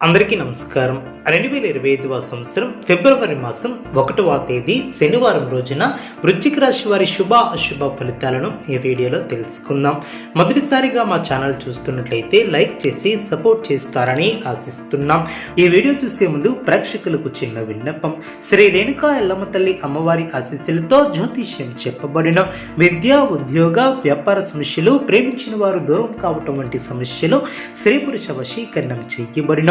అందరికీ నమస్కారం. రెండు వేల ఇరవై ఐదవ సంవత్సరం ఫిబ్రవరి మాసం ఒకటవ తేదీ శనివారం రోజున వృశ్చిక రాశి వారి శుభ అశుభ ఫలితాలను ఈ వీడియోలో తెలుసుకుందాం. మొదటిసారిగా మా ఛానల్ చూస్తున్నట్లయితే లైక్ చేసి సపోర్ట్ చేస్తారని ఆశిస్తున్నాం. ఈ వీడియో చూసే ముందు ప్రేక్షకులకు చిన్న విన్నపం. శ్రీ రేణుకా ఎల్లమ్మ తల్లి అమ్మవారి ఆశీస్సులతో జ్యోతిష్యం చెప్పబడిన విద్య ఉద్యోగ వ్యాపార సమస్యలు ప్రేమించిన వారు దూరం కావటం వంటి సమస్యలు స్త్రీ పురుష వశీకరణం చేయబడిన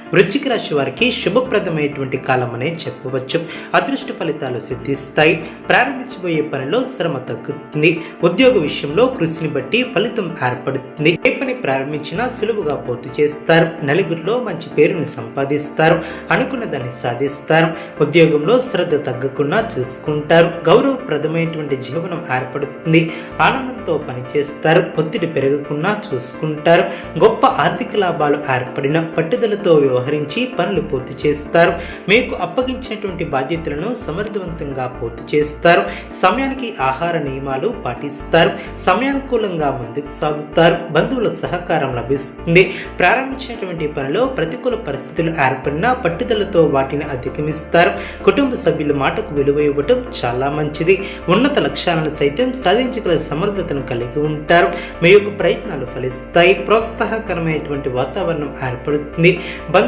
వృశ్చిక రాశి వారికి శుభప్రదమైనటువంటి కాలం అనే చెప్పవచ్చు. అదృష్ట ఫలితాలు సిద్ధిస్తాయి. ప్రారంభించబోయే పనిలో శ్రమ తగ్గుతుంది. ఉద్యోగ విషయంలో కృషిని బట్టి ఫలితం ఏర్పడుతుంది. ఏ పని ప్రారంభించినా సులువుగా పూర్తి చేస్తారు. నలుగురిలో మంచి పేరుని సంపాదిస్తారు. అనుకున్న దాన్ని సాధిస్తారు. ఉద్యోగంలో శ్రద్ధ తగ్గకుండా చూసుకుంటారు. గౌరవప్రదమైనటువంటి జీవనం ఏర్పడుతుంది. ఆనందంతో పనిచేస్తారు. ఒత్తిడి పెరగకుండా చూసుకుంటారు. గొప్ప ఆర్థిక లాభాలు ఏర్పడిన పట్టుదలతో వ్యవహరించి పనులు పూర్తి చేస్తారు. మీకు అప్పగించినటువంటి బాధ్యతలను సమర్థవంతంగా పూర్తి చేస్తారు. సమయానికి ఆహార నియమాలు పాటిస్తారు. సమయానుకూలంగా ముందుకు సాగుతారు. బంధువుల సహకారం లభిస్తుంది. ప్రారంభించినటువంటి పనిలో ప్రతికూల పరిస్థితులు ఏర్పడినా పట్టుదలతో వాటిని అధిగమిస్తారు. కుటుంబ సభ్యుల మాటకు విలువ ఇవ్వటం చాలా మంచిది. ఉన్నత లక్ష్యాలను సైతం సాధించగల సమర్థతను కలిగి ఉంటారు. మీ యొక్క ప్రయత్నాలు ఫలిస్తాయి. ప్రోత్సాహకరమైనటువంటి వాతావరణం ఏర్పడుతుంది.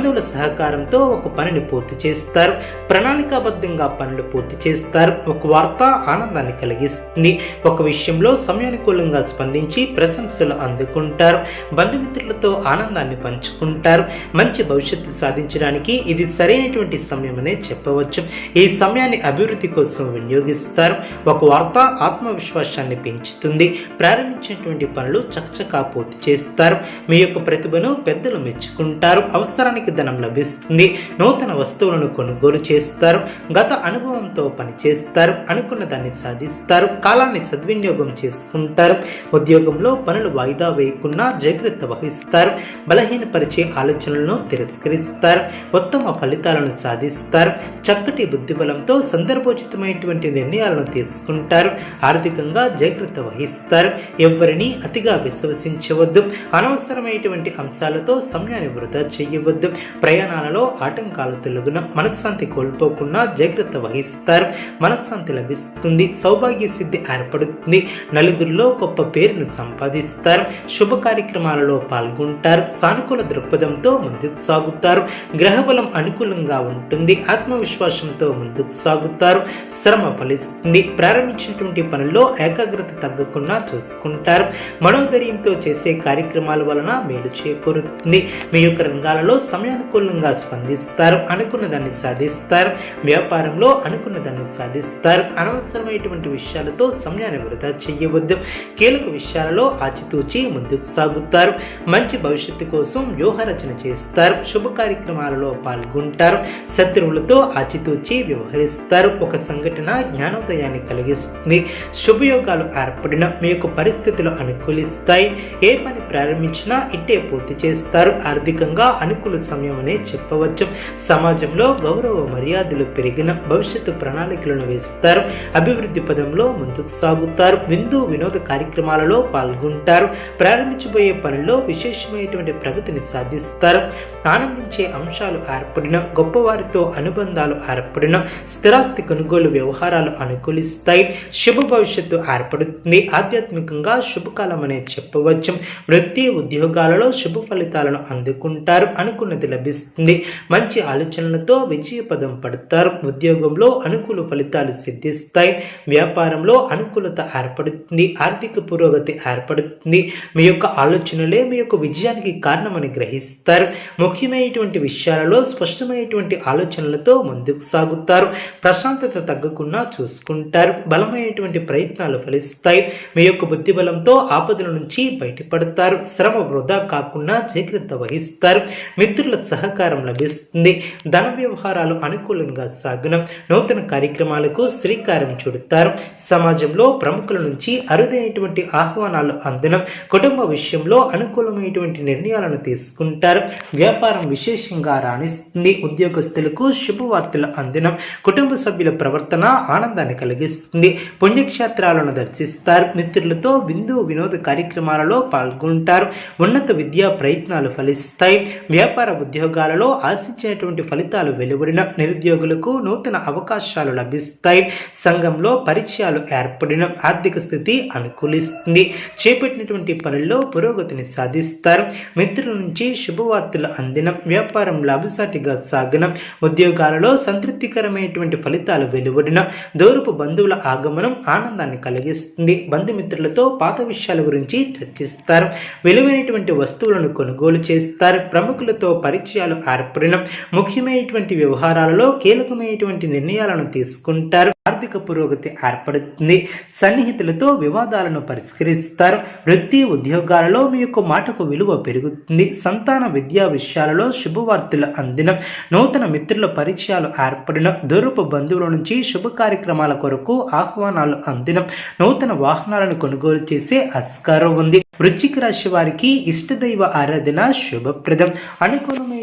బంధువుల సహకారంతో ఒక పనిని పూర్తి చేస్తారు. ప్రణాళికాబద్ధంగా పనులు పూర్తి చేస్తారు. ఒక వార్త ఆనందాన్ని కలిగిస్తుంది. ఒక విషయంలో సమయానుకూలంగా స్పందించి ప్రశంసలు అందుకుంటారు. బంధుమిత్రులతో ఆనందాన్ని పంచుకుంటారు. మంచి భవిష్యత్తు సాధించడానికి ఇది సరైనటువంటి సమయమనే చెప్పవచ్చు. ఈ సమయాన్ని అభివృద్ధి కోసం వినియోగిస్తారు. ఒక వార్త ఆత్మవిశ్వాసాన్ని పెంచుతుంది. ప్రారంభించినటువంటి పనులు చకచకా పూర్తి చేస్తారు. మీ యొక్క ప్రతిభను పెద్దలు మెచ్చుకుంటారు. అవసరానికి ధనం లభిస్తుంది. నూతన వస్తువులను కొనుగోలు చేస్తారు. గత అనుభవంతో పనిచేస్తారు అనుకున్న దాన్ని సాధిస్తారు. కాలాన్ని సద్వినియోగం చేసుకుంటారు. ఉద్యోగంలో పనులు వాయిదా వేయకుండా జాగ్రత్త వహిస్తారు. బలహీనపరిచే ఆలోచనలను తిరస్కరిస్తారు. ఉత్తమ ఫలితాలను సాధిస్తారు. చక్కటి బుద్ధిబలంతో సందర్భోచితమైనటువంటి నిర్ణయాలను తీసుకుంటారు. ఆర్థికంగా జాగ్రత్త వహిస్తారు. ఎవరిని అతిగా విశ్వసించవద్దు. అనవసరమైనటువంటి అంశాలతో సమయాన్ని వృధా చేయవద్దు. ప్రయాణాలలో ఆటంకాలు తొలగున మనశ్శాంతి కోల్పోకుండా జాగ్రత్త వహిస్తారు. మనశ్శాంతి లభిస్తుంది సౌభాగ్య సిద్ధి ఏర్పడుతుంది. నలుగురిలో గొప్ప పేరును సంపాదిస్తారు. శుభ కార్యక్రమాలలో పాల్గొంటారు. సానుకూల దృక్పథంతో ముందుకు సాగుతారు. గ్రహబలం అనుకూలంగా ఉంటుంది. ఆత్మవిశ్వాసంతో ముందుకు సాగుతారు. శ్రమ ఫలిస్తుంది. ప్రారంభించినటువంటి పనుల్లో ఏకాగ్రత తగ్గకుండా చూసుకుంటారు. మనోధైర్యంతో చేసే కార్యక్రమాల వలన మేలు చేకూరుతుంది. మీ యొక్క రంగాలలో సమయానుకూలంగా స్పందిస్తారు అనుకున్న దాన్ని సాధిస్తారు వ్యాపారంలో అనుకున్న దాన్ని సాధిస్తారు అనవసరమైనటువంటి విషయాలతో సమయాన్ని వృధా చేయవద్దు కీలక విషయాలలో ఆచితూచి ముందుకు సాగుతారు మంచి భవిష్యత్తు కోసం వ్యూహరచన చేస్తారు శుభ కార్యక్రమాలలో పాల్గొంటారు శత్రువులతో ఆచితూచి వ్యవహరిస్తారు ఒక సంఘటన జ్ఞానోదయాన్ని కలిగిస్తుంది శుభయోగాలు ఏర్పడిన మీ యొక్క పరిస్థితులు అనుకూలిస్తాయి ఏ పని ప్రారంభించినా ఇట్టే పూర్తి చేస్తారు. ఆర్థికంగా అనుకూల సమయం అనే చెప్పవచ్చు. సమాజంలో గౌరవ మర్యాదలు పెరిగిన భవిష్యత్తు ప్రణాళికలను వేస్తారు. అభివృద్ధి పదంలో ముందుకు సాగుతారు. విందు వినోద కార్యక్రమాలలో పాల్గొంటారు. ప్రారంభించబోయే పనుల్లో విశేషమైనటువంటి ప్రగతిని సాధిస్తారు. ఆనందించే అంశాలు ఏర్పడిన గొప్పవారితో అనుబంధాలు ఏర్పడిన స్థిరాస్తి కొనుగోలు వ్యవహారాలు అనుకూలిస్తాయి. శుభ భవిష్యత్తు ఏర్పడుతుంది. ఆధ్యాత్మికంగా శుభకాలం అనే చెప్పవచ్చు. వృత్తి ఉద్యోగాలలో శుభ ఫలితాలను అందుకుంటారు అనుకున్నది లభిస్తుంది. మంచి ఆలోచనలతో విజయపదం పడతారు. ఉద్యోగంలో అనుకూల ఫలితాలు సిద్ధిస్తాయి. వ్యాపారంలో అనుకూలత ఏర్పడుతుంది. ఆర్థిక పురోగతి ఏర్పడుతుంది. మీ యొక్క ఆలోచనలే మీ యొక్క విజయానికి కారణమని గ్రహిస్తారు. ముఖ్యమైనటువంటి విషయాలలో స్పష్టమైనటువంటి ఆలోచనలతో ముందుకు సాగుతారు. ప్రశాంతత తగ్గకుండా చూసుకుంటారు. బలమైనటువంటి ప్రయత్నాలు ఫలిస్తాయి. మీ యొక్క బుద్ధిబలంతో ఆపదల నుంచి బయటపడతారు. చేస్తారు శ్రమ వృధా కాకుండా జాగ్రత్త వహిస్తారు. మిత్రుల సహకారం లభిస్తుంది. ధన వ్యవహారాలు అనుకూలంగా సాగునం నూతన కార్యక్రమాలకు శ్రీకారం చుడతారు. సమాజంలో ప్రముఖుల నుంచి అరుదైనటువంటి ఆహ్వానాలు అందనం కుటుంబ విషయంలో అనుకూలమైనటువంటి నిర్ణయాలను తీసుకుంటారు. వ్యాపారం విశేషంగా రాణిస్తుంది. ఉద్యోగస్తులకు శుభవార్తలు అందనం కుటుంబ సభ్యుల ప్రవర్తన ఆనందాన్ని కలిగిస్తుంది. పుణ్యక్షేత్రాలను దర్శిస్తారు. మిత్రులతో విందు వినోద కార్యక్రమాలలో పాల్గొంటారు ఉంటారు. ఉన్నత విద్యా ప్రయత్నాలు ఫలిస్తాయి. వ్యాపార ఉద్యోగాలలో ఆశించినటువంటి ఫలితాలు వెలువడిన నిరుద్యోగులకు నూతన అవకాశాలు లభిస్తాయి. సంఘంలో పరిచయాలు ఏర్పడిన ఆర్థిక స్థితి అనుకూలిస్తుంది. చేపట్టినటువంటి పనుల్లో పురోగతిని సాధిస్తారు. మిత్రుల నుంచి శుభవార్తలు అందిన వ్యాపారం లాభసాటిగా సాగిన ఉద్యోగాలలో సంతృప్తికరమైనటువంటి ఫలితాలు వెలువడిన దూరపు బంధువుల ఆగమనం ఆనందాన్ని కలిగిస్తుంది. బంధుమిత్రులతో పాత విషయాల గురించి చర్చిస్తారు. విలువైనటువంటి వస్తువులను కొనుగోలు చేస్తారు. ప్రముఖులతో పరిచయాలు ఏర్పడిన ముఖ్యమైనటువంటి వ్యవహారాలలో కీలకమైనటువంటి నిర్ణయాలను తీసుకుంటారు. ఆర్థిక పురోగతి ఏర్పడుతుంది. సన్నిహితులతో వివాదాలను పరిష్కరిస్తారు. వృత్తి ఉద్యోగాలలో మీ యొక్క మాటకు విలువ పెరుగుతుంది. సంతాన విద్యా విషయాలలో శుభవార్తలు అందినం. నూతన మిత్రుల పరిచయాలు ఏర్పడిన దూరపు బంధువుల నుంచి శుభ కార్యక్రమాల కొరకు ఆహ్వానాలు అందినం. నూతన వాహనాలను కొనుగోలు చేసే ఆస్కారం ఉంది. వృశ్చిక రాశి వారికి ఇష్టదైవ ఆరాధన శుభప్రదం. అనుకూలమైన